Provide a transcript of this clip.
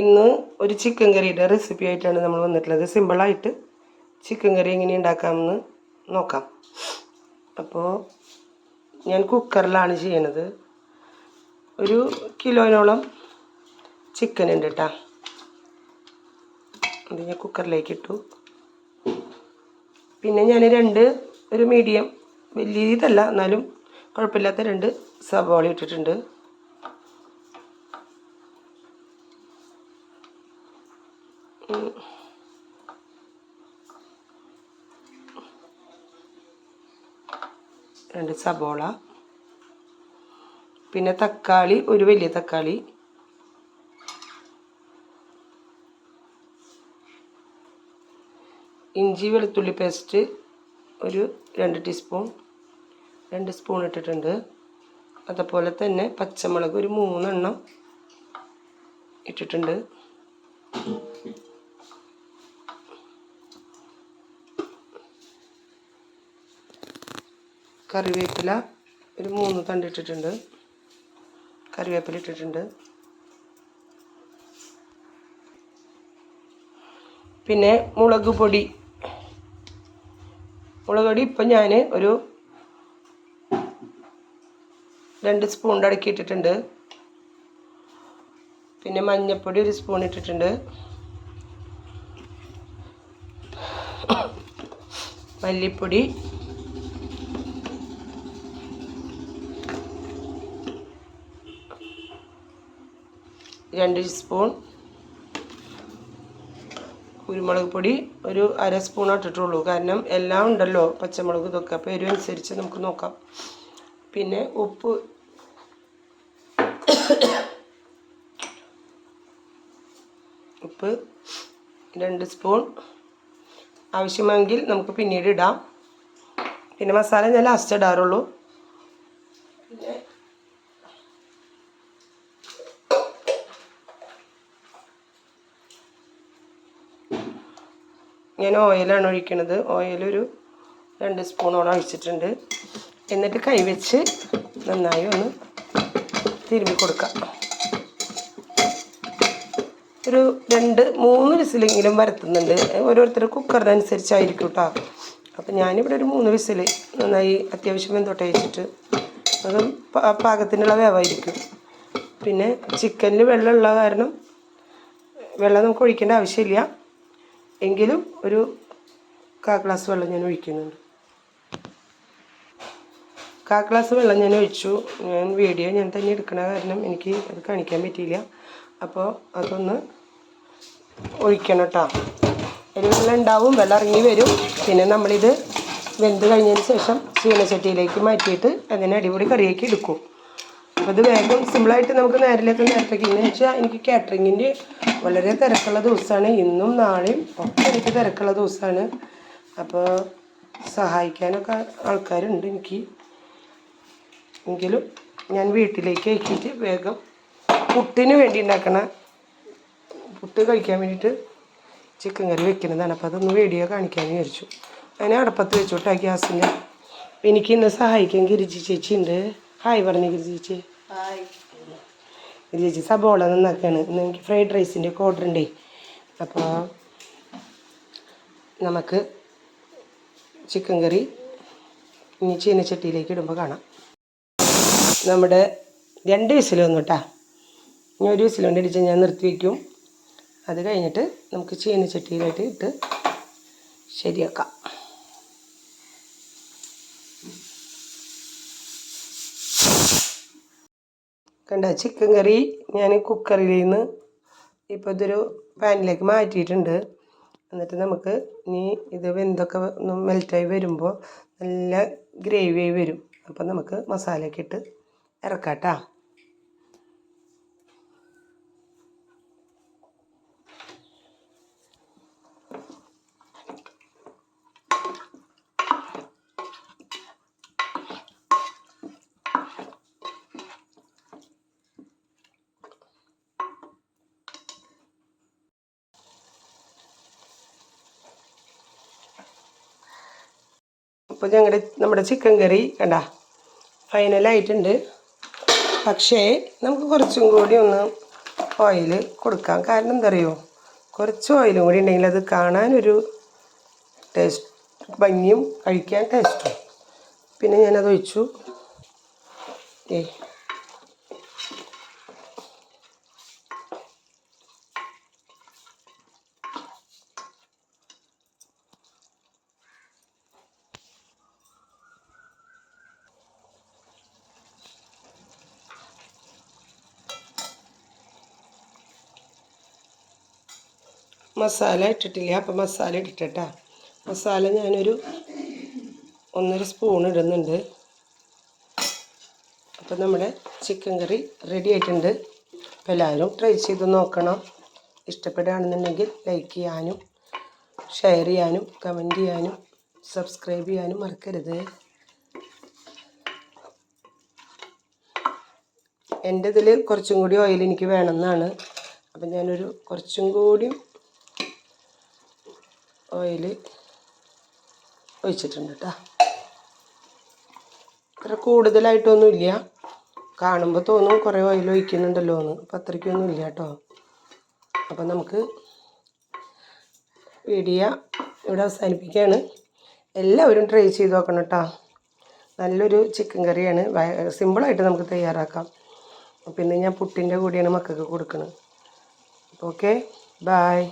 ഇന്ന് ഒരു ചിക്കൻ കറിയുടെ റെസിപ്പി ആയിട്ടാണ് നമ്മൾ വന്നിട്ടുള്ളത്. സിമ്പിളായിട്ട് ചിക്കൻ കറി എങ്ങനെ ഉണ്ടാക്കാമെന്ന് നോക്കാം. അപ്പോൾ ഞാൻ കുക്കറിലാണ് ചെയ്യണത്. ഒരു കിലോനോളം ചിക്കൻ ഉണ്ട് കേട്ടോ അത് ഞാൻ കുക്കറിലേക്ക് ഇട്ടു. പിന്നെ ഞാൻ രണ്ട് ഒരു മീഡിയം വലിയ ഇതല്ല എന്നാലും കുഴപ്പമില്ലാത്ത രണ്ട് സവാള ഇട്ടിട്ടുണ്ട്. രണ്ട് സബോള. പിന്നെ തക്കാളി ഒരു വലിയ തക്കാളി. ഇഞ്ചി വെളുത്തുള്ളി പേസ്റ്റ് ഒരു രണ്ട് ടീസ്പൂൺ രണ്ട് സ്പൂൺ ഇട്ടിട്ടുണ്ട്. അതുപോലെ തന്നെ പച്ചമുളക് ഒരു മൂന്നെണ്ണം ഇട്ടിട്ടുണ്ട്. കറിവേപ്പില ഒരു മൂന്ന് തണ്ട് ഇട്ടിട്ടുണ്ട്. കറിവേപ്പില ഇട്ടിട്ടുണ്ട്. പിന്നെ മുളക് പൊടി. മുളക് പൊടി ഇപ്പം ഞാൻ ഒരു രണ്ട് സ്പൂൺ അടക്കി ഇട്ടിട്ടുണ്ട്. പിന്നെ മഞ്ഞൾപ്പൊടി ഒരു സ്പൂൺ ഇട്ടിട്ടുണ്ട്. മല്ലിപ്പൊടി രണ്ട് സ്പൂൺ കുരുമുളക് പൊടി ഒരു അര സ്പൂണോ ഇട്ടിട്ടുള്ളൂ. കാരണം എല്ലാം ഉണ്ടല്ലോ പച്ചമുളക് ഇതൊക്കെ. അപ്പോൾ എരിവ് അനുസരിച്ച് നമുക്ക് നോക്കാം. പിന്നെ ഉപ്പ്. ഉപ്പ് രണ്ട് സ്പൂൺ. ആവശ്യമെങ്കിൽ നമുക്ക് പിന്നീട് ഇടാം. പിന്നെ മസാല ഞാൻ ലാസ്റ്റ് ഇടാറുള്ളൂ. ഞാൻ ഓയിലാണ് ഒഴിക്കണത്. ഓയിലൊരു രണ്ട് സ്പൂണോളം ഒഴിച്ചിട്ടുണ്ട്. എന്നിട്ട് കൈവച്ച് നന്നായി ഒന്ന് തിരുമ്പി കൊടുക്കാം. ഒരു രണ്ട് മൂന്ന് വിസിലെങ്കിലും വരത്തുന്നുണ്ട്. ഓരോരുത്തർ കുക്കറിനനുസരിച്ചായിരിക്കും കേട്ടോ അപ്പം ഞാനിവിടെ ഒരു മൂന്ന് വിസിൽ നന്നായി അത്യാവശ്യം വെന്തോട്ടെ വെച്ചിട്ട് അത് പാകത്തിനുള്ള വേവായിരിക്കും. പിന്നെ ചിക്കനിൽ വെള്ളമുള്ള കാരണം വെള്ളം നമുക്ക് ഒഴിക്കേണ്ട ആവശ്യമില്ല. എങ്കിലും ഒരു കാ ഗ്ലാസ് വെള്ളം ഞാൻ ഒഴിക്കുന്നുണ്ട്. കാ ഗ്ലാസ് വെള്ളം ഞാൻ ഒഴിച്ചു. ഞാൻ വീഡിയോ ഞാൻ തന്നെ എടുക്കണ കാരണം എനിക്ക് അത് കാണിക്കാൻ പറ്റിയില്ല. അപ്പോൾ അതൊന്ന് ഒഴിക്കണം കേട്ടോ ഒരു വെള്ളം ഉണ്ടാവും വെള്ളം ഇറങ്ങി വരും. പിന്നെ നമ്മളിത് വെന്ത് കഴിഞ്ഞതിന് ശേഷം ചീനച്ചട്ടിയിലേക്ക് മാറ്റിയിട്ട് അതിനെ അടിപൊളി കറിയാക്കി എടുക്കും. അപ്പോൾ അത് വേഗം സിമ്പിളായിട്ട് നമുക്ക് നേരിലേക്ക് നേരത്തേക്ക് എന്ന് വെച്ചാൽ എനിക്ക് കാറ്ററിങ്ങിന്റെ വളരെ തിരക്കുള്ള ദിവസമാണ് ഇന്നും നാളെയും ഒക്കെ എനിക്ക് തിരക്കുള്ള ദിവസമാണ് അപ്പോൾ സഹായിക്കാനൊക്കെ ആൾക്കാരുണ്ട് എനിക്ക്. എങ്കിലും ഞാൻ വീട്ടിലേക്ക് അയക്കിയിട്ട് വേഗം പുട്ടിന് വേണ്ടി ഉണ്ടാക്കണ പുട്ട് കഴിക്കാൻ വേണ്ടിയിട്ട് ചിക്കൻ കറി വെക്കുന്നതാണ്. അപ്പോൾ അതൊന്ന് വീഡിയോ കാണിക്കാൻ വിചാരിച്ചു. അതിനെ അടുപ്പത്ത് വെച്ചോട്ടാ ഗ്യാസിന്റെ. എനിക്ക് ഇന്ന് സഹായിക്കാൻ ഗിരിജി ചേച്ചി ഉണ്ട് ഹായ് പറഞ്ഞു ഗിരിജി ചേച്ചി. ഗിരി ചേച്ചി സബോള നന്നാക്കാണ്. ഇന്ന് എനിക്ക് ഫ്രൈഡ് റൈസിന്റെ ഒക്കെ ഓർഡർ ഉണ്ടേ അപ്പോൾ നമുക്ക് ചിക്കൻ കറി ഇനി ചീനച്ചട്ടിയിലേക്ക് ഇടുമ്പോൾ കാണാം. നമ്മുടെ രണ്ട് വിസിൽ വന്നു കേട്ടാ ഇനി ഒരു വിസിൽ കൊണ്ട് അടിച്ച് ഞാൻ നിർത്തി വയ്ക്കും അത് കഴിഞ്ഞിട്ട് നമുക്ക് ചീനച്ചട്ടിയിലായിട്ട് ഇട്ട് ശരിയാക്കാം. കണ്ട ചിക്കൻ കറി ഞാൻ കുക്കറിൽ നിന്ന് ഇപ്പോൾ ഇതൊരു പാനിലേക്ക് മാറ്റിയിട്ടുണ്ട്. എന്നിട്ട് നമുക്ക് ഇനി ഇത് വെന്തൊക്കെ ഒന്ന് മെൽറ്റായി വരുമ്പോൾ നല്ല ഗ്രേവി ആയി വരും. അപ്പോൾ നമുക്ക് മസാലയൊക്കെ ഇട്ട് ഇറക്കാം കേട്ടോ അപ്പോൾ ഞങ്ങളുടെ നമ്മുടെ ചിക്കൻ കറി കണ്ട ഫൈനലായിട്ടുണ്ട് പക്ഷേ നമുക്ക് കുറച്ചും കൂടി ഒന്ന് ഓയിൽ കൊടുക്കാം. കാരണം എന്താ അറിയോ കുറച്ച് ഓയിലും കൂടി ഉണ്ടെങ്കിൽ അത് കാണാനൊരു ടേസ്റ്റ് ഭംഗിയും കഴിക്കാൻ ടേസ്റ്റും പിന്നെ ഞാനത് ഒഴിച്ചു. ഏ മസാല ഇട്ടിട്ടില്ല? അപ്പം മസാല ഇട്ടിട്ടാ. മസാല ഞാനൊരു ഒന്നര സ്പൂൺ ഇടുന്നുണ്ട്. അപ്പം നമ്മുടെ ചിക്കൻ കറി റെഡി ആയിട്ടുണ്ട്. അപ്പോൾ എല്ലാവരും ട്രൈ ചെയ്ത് നോക്കണം. ഇഷ്ടപ്പെടുകയാണെന്നുണ്ടെങ്കിൽ ലൈക്ക് ചെയ്യാനും ഷെയർ ചെയ്യാനും കമന്റ് ചെയ്യാനും സബ്സ്ക്രൈബ് ചെയ്യാനും മറക്കരുത്. എന്റെ ഇതിൽ കുറച്ചും കൂടി ഓയിൽ എനിക്ക് വേണമെന്നാണ്. അപ്പം ഞാനൊരു കുറച്ചും കൂടി ഓയിൽ ഒഴിച്ചിട്ടുണ്ട് കേട്ടോ അത്ര കൂടുതലായിട്ടൊന്നുമില്ല കാണുമ്പോൾ തോന്നും കുറേ ഓയിൽ ഒഴിക്കുന്നുണ്ടല്ലോ എന്ന്. അപ്പം അത്രയ്ക്കൊന്നും ഇല്ല കേട്ടോ അപ്പം നമുക്ക് വീഡിയോ ഇവിടെ അവസാനിപ്പിക്കുകയാണ് എല്ലാവരും ട്രൈ ചെയ്ത് നോക്കണം കേട്ടോ നല്ലൊരു ചിക്കൻ കറിയാണ്. സിമ്പിളായിട്ട് നമുക്ക് തയ്യാറാക്കാം. പിന്നെ ഞാൻ പുട്ടിന്റെ കൂടിയാണ് മക്കൾക്ക് കൊടുക്കുന്നത് ഓക്കെ ബായ്